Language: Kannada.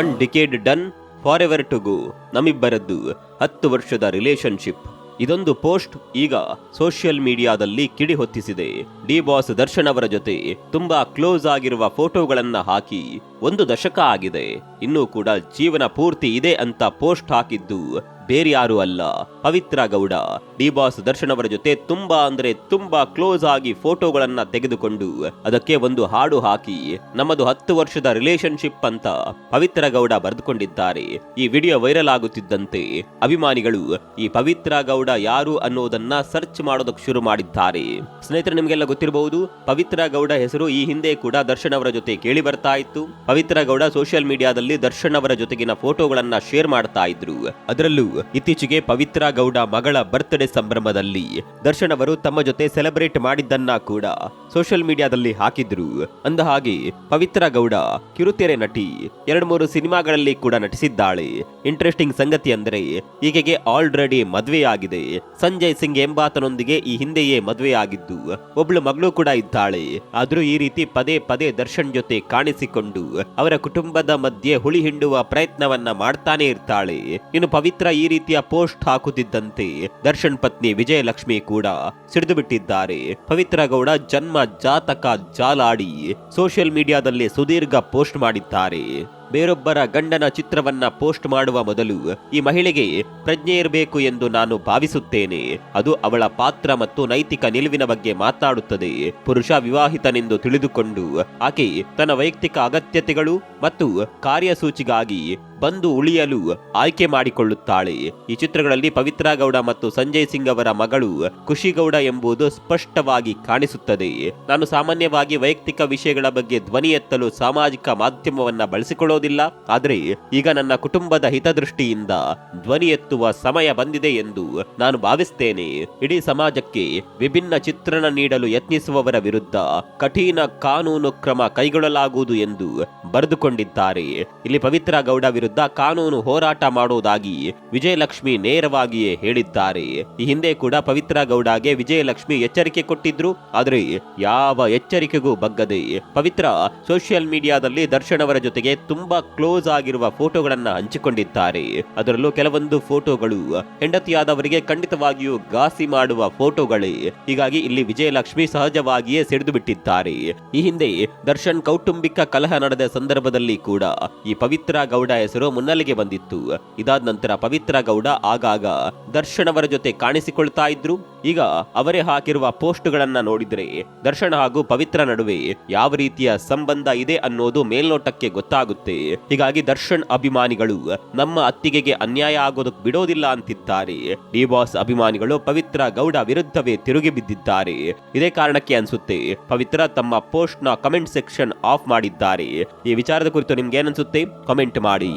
One decade done forever to go ನಮ್ಮಿಬ್ಬರದ್ದು ಹತ್ತು ವರ್ಷದ ರಿಲೇಶನ್ಶಿಪ್ ಇದೊಂದು ಪೋಸ್ಟ್ ಈಗ ಸೋಷಿಯಲ್ ಮೀಡಿಯಾದಲ್ಲಿ ಕಿಡಿ ಹೊತ್ತಿಸಿದೆ. ಡಿ ಬಾಸ್ ದರ್ಶನ್ ಅವರ ಜೊತೆ ತುಂಬಾ ಕ್ಲೋಸ್ ಆಗಿರುವ ಫೋಟೋಗಳನ್ನ ಹಾಕಿ ಒಂದು ದಶಕ ಆಗಿದೆ. ಇನ್ನೂ ಕೂಡ ಜೀವನ ಪೂರ್ತಿ ಇದೆ ಅಂತ ಪೋಸ್ಟ್ ಹಾಕಿದ್ದು ಬೇರೆ ಯಾರು ಅಲ್ಲ. ಪವಿತ್ರ ಗೌಡ. ಡಿ ಬಾಸ್ ದರ್ಶನ್ ಅವರ ಜೊತೆ ತುಂಬಾ ಅಂದ್ರೆ ತುಂಬಾ ಕ್ಲೋಸ್ ಆಗಿ ಫೋಟೋಗಳನ್ನ ತೆಗೆದುಕೊಂಡು ಅದಕ್ಕೆ ಒಂದು ಹಾಡು ಹಾಕಿ, ನಮ್ಮದು ಹತ್ತು ವರ್ಷದ ರಿಲೇಶನ್ಶಿಪ್ ಅಂತ ಪವಿತ್ರ ಗೌಡ ಬರೆದುಕೊಂಡಿದ್ದಾರೆ. ಈ ವಿಡಿಯೋ ವೈರಲ್ ಆಗುತ್ತಿದ್ದಂತೆ ಅಭಿಮಾನಿಗಳು ಈ ಪವಿತ್ರ ಗೌಡ ಯಾರು ಅನ್ನೋದನ್ನ ಸರ್ಚ್ ಮಾಡೋದಕ್ಕೆ ಶುರು ಮಾಡಿದ್ದಾರೆ. ಸ್ನೇಹಿತರೆ, ನಿಮಗೆಲ್ಲ ಗೊತ್ತಿರಬಹುದು, ಪವಿತ್ರ ಗೌಡ ಹೆಸರು ಈ ಹಿಂದೆ ಕೂಡ ದರ್ಶನ್ ಅವರ ಜೊತೆ ಕೇಳಿ ಬರ್ತಾ ಇತ್ತು. ಪವಿತ್ರ ಗೌಡ ಸೋಷಿಯಲ್ ಮೀಡಿಯಾದಲ್ಲಿ ದರ್ಶನ್ ಅವರ ಜೊತೆಗಿನ ಫೋಟೋಗಳನ್ನ ಶೇರ್ ಮಾಡ್ತಾ ಇದ್ರು. ಅದರಲ್ಲೂ ಇತ್ತೀಚೆಗೆ ಪವಿತ್ರ ಗೌಡ ಮಗಳ ಬರ್ತ್ಡೇ ಸಂಭ್ರಮದಲ್ಲಿ. ದರ್ಶನ್ ಅವರು ತಮ್ಮ ಜೊತೆ ಸೆಲೆಬ್ರೇಟ್ ಮಾಡಿದ್ದನ್ನ ಕೂಡ ಸೋಷಿಯಲ್ ಮೀಡಿಯಾದಲ್ಲಿ ಹಾಕಿದ್ರು. ಅಂದ ಹಾಗೆ ಪವಿತ್ರ ಗೌಡ, ಕಿರುತೆರೆ ನಟಿ, ಎರಡ್ ಮೂರು ಸಿನಿಮಾಗಳಲ್ಲಿ ಕೂಡ ನಟಿಸಿದ್ದಾಳೆ. ಇಂಟ್ರೆಸ್ಟಿಂಗ್ ಸಂಗತಿ ಅಂದರೆ ಈಕೆಗೆ ಆಲ್ರೆಡಿ ಮದುವೆಯಾಗಿದೆ. ಸಂಜಯ್ ಸಿಂಗ್ ಎಂಬಾತನೊಂದಿಗೆ ಈ ಹಿಂದೆಯೇ ಮದುವೆಯಾಗಿದ್ದು, ಒಬ್ಳು ಮಗಳು ಕೂಡ ಇದ್ದಾಳೆ. ಆದ್ರೂ ಈ ರೀತಿ ಪದೇ ಪದೇ ದರ್ಶನ್ ಜೊತೆ ಕಾಣಿಸಿಕೊಂಡು ಅವರ ಕುಟುಂಬದ ಮಧ್ಯೆ ಹುಳಿ ಹಿಂಡುವ ಪ್ರಯತ್ನವನ್ನ ಮಾಡ್ತಾನೆ ಇರ್ತಾಳೆ. ಇನ್ನು ಪವಿತ್ರ ರೀತಿಯ ಪೋಸ್ಟ್ ಹಾಕುತ್ತಿದ್ದಂತೆ ದರ್ಶನ್ ಪತ್ನಿ ವಿಜಯಲಕ್ಷ್ಮಿ ಕೂಡ ಸಿಡಿದು ಬಿಟ್ಟಿದ್ದಾರೆ. ಪವಿತ್ರ ಗೌಡ ಜನ್ಮ ಜಾತಕ ಜಾಲಾಡಿ ಸೋಷಿಯಲ್ ಮೀಡಿಯಾದಲ್ಲಿ ಸುದೀರ್ಘ ಪೋಸ್ಟ್ ಮಾಡಿದ್ದಾರೆ. ಬೇರೊಬ್ಬರ ಗಂಡನ ಚಿತ್ರವನ್ನ ಪೋಸ್ಟ್ ಮಾಡುವ ಮೊದಲು ಈ ಮಹಿಳೆಗೆ ಪ್ರಜ್ಞೆ ಇರಬೇಕು ಎಂದು ನಾನು ಭಾವಿಸುತ್ತೇನೆ. ಅದು ಅವಳ ಪಾತ್ರ ಮತ್ತು ನೈತಿಕ ನಿಲುವಿನ ಬಗ್ಗೆ ಮಾತನಾಡುತ್ತದೆ ಪುರುಷ ವಿವಾಹಿತನೆಂದು ತಿಳಿದುಕೊಂಡು ಆಕೆ ತನ್ನ ವೈಯಕ್ತಿಕ ಅಗತ್ಯತೆಗಳು ಮತ್ತು ಕಾರ್ಯಸೂಚಿಗಾಗಿ ಬಂದು ಉಳಿಯಲು ಆಯ್ಕೆ ಮಾಡಿಕೊಳ್ಳುತ್ತಾಳೆ. ಈ ಚಿತ್ರಗಳಲ್ಲಿ ಪವಿತ್ರ ಗೌಡ ಮತ್ತು ಸಂಜಯ್ ಸಿಂಗ್ ಅವರ ಮಗಳು ಖುಷಿಗೌಡ ಎಂಬುದು ಸ್ಪಷ್ಟವಾಗಿ ಕಾಣಿಸುತ್ತದೆ. ನಾನು ಸಾಮಾನ್ಯವಾಗಿ ವೈಯಕ್ತಿಕ ವಿಷಯಗಳ ಬಗ್ಗೆ ಧ್ವನಿ ಎತ್ತಲು ಸಾಮಾಜಿಕ ಮಾಧ್ಯಮವನ್ನ ಬಳಸಿಕೊಳ್ಳೋದಿಲ್ಲ ಆದರೆ ಈಗ ನನ್ನ ಕುಟುಂಬದ ಹಿತದೃಷ್ಟಿಯಿಂದ ಧ್ವನಿ ಎತ್ತುವ ಸಮಯ ಬಂದಿದೆ ಎಂದು ನಾನು ಭಾವಿಸ್ತೇನೆ. ಇಡೀ ಸಮಾಜಕ್ಕೆ ವಿಭಿನ್ನ ಚಿತ್ರಣ ನೀಡಲು ಯತ್ನಿಸುವವರ ವಿರುದ್ಧ ಕಠಿಣ ಕಾನೂನು ಕ್ರಮ ಕೈಗೊಳ್ಳಲಾಗುವುದು ಎಂದು ಬರೆದುಕೊಂಡಿದ್ದಾರೆ. ಇಲ್ಲಿ ಪವಿತ್ರ ಗೌಡ ವಿರುದ್ಧ ಕಾನೂನು ಹೋರಾಟ ಮಾಡುವುದಾಗಿ ವಿಜಯಲಕ್ಷ್ಮಿ ನೇರವಾಗಿಯೇ ಹೇಳಿದ್ದಾರೆ. ಈ ಹಿಂದೆ ಕೂಡ ಪವಿತ್ರ ಗೌಡಗೆ ವಿಜಯಲಕ್ಷ್ಮಿ ಎಚ್ಚರಿಕೆ ಕೊಟ್ಟಿದ್ರು. ಆದರೆ ಯಾವ ಎಚ್ಚರಿಕೆಗೂ ಬಗ್ಗದೆ ಪವಿತ್ರ ಸೋಷಿಯಲ್ ಮೀಡಿಯಾದಲ್ಲಿ ದರ್ಶನ್ ಅವರ ಜೊತೆಗೆ ತುಂಬಾ ಕ್ಲೋಸ್ ಆಗಿರುವ ಫೋಟೋಗಳನ್ನ ಹಂಚಿಕೊಂಡಿದ್ದಾರೆ. ಅದರಲ್ಲೂ ಕೆಲವೊಂದು ಫೋಟೋಗಳು ಹೆಂಡತಿಯಾದವರಿಗೆ ಖಂಡಿತವಾಗಿಯೂ ಘಾಸಿ ಮಾಡುವ ಫೋಟೋಗಳೇ. ಹೀಗಾಗಿ ಇಲ್ಲಿ ವಿಜಯಲಕ್ಷ್ಮಿ ಸಹಜವಾಗಿಯೇ ಸಿಡಿದು ಬಿಟ್ಟಿದ್ದಾರೆ. ಈ ಹಿಂದೆ ದರ್ಶನ್ ಕೌಟುಂಬಿಕ ಕಲಹ ನಡೆದ ಸಂದರ್ಭದಲ್ಲಿ ಕೂಡ ಈ ಪವಿತ್ರ ಗೌಡ ಹೆಸರು ಮುನ್ನೆಲೆಗೆ ಬಂದಿತ್ತು. ಇದಾದ ನಂತರ ಪವಿತ್ರ ಗೌಡ ಆಗಾಗ ದರ್ಶನ್ ಅವರ ಜೊತೆ ಕಾಣಿಸಿಕೊಳ್ತಾ ಇದ್ರು. ಈಗ ಅವರೇ ಹಾಕಿರುವ ಪೋಸ್ಟ್ಗಳನ್ನ ನೋಡಿದ್ರೆ ದರ್ಶನ್ ಹಾಗೂ ಪವಿತ್ರ ನಡುವೆ ಯಾವ ರೀತಿಯ ಸಂಬಂಧ ಇದೆ ಅನ್ನೋದು ಮೇಲ್ನೋಟಕ್ಕೆ ಗೊತ್ತಾಗುತ್ತೆ. ಹೀಗಾಗಿ ದರ್ಶನ್ ಅಭಿಮಾನಿಗಳು, ನಮ್ಮ ಅತ್ತಿಗೆಗೆ ಅನ್ಯಾಯ ಆಗೋದಕ್ಕೆ ಬಿಡೋದಿಲ್ಲ ಅಂತಿದ್ದಾರೆ. ಡಿ ಬಾಸ್ ಅಭಿಮಾನಿಗಳು ಪವಿತ್ರ ಗೌಡ ವಿರುದ್ಧವೇ ತಿರುಗಿ ಬಿದ್ದಿದ್ದಾರೆ. ಇದೇ ಕಾರಣಕ್ಕೆ ಅನ್ಸುತ್ತೆ, ಪವಿತ್ರ ತಮ್ಮ ಪೋಸ್ಟ್ನ ಕಮೆಂಟ್ ಸೆಕ್ಷನ್ ಆಫ್ ಮಾಡಿದ್ದಾರೆ. ಈ ವಿಚಾರದ ಕುರಿತು ನಿಮ್ಗೆ ಏನನ್ಸುತ್ತೆ ಕಮೆಂಟ್ ಮಾಡಿ.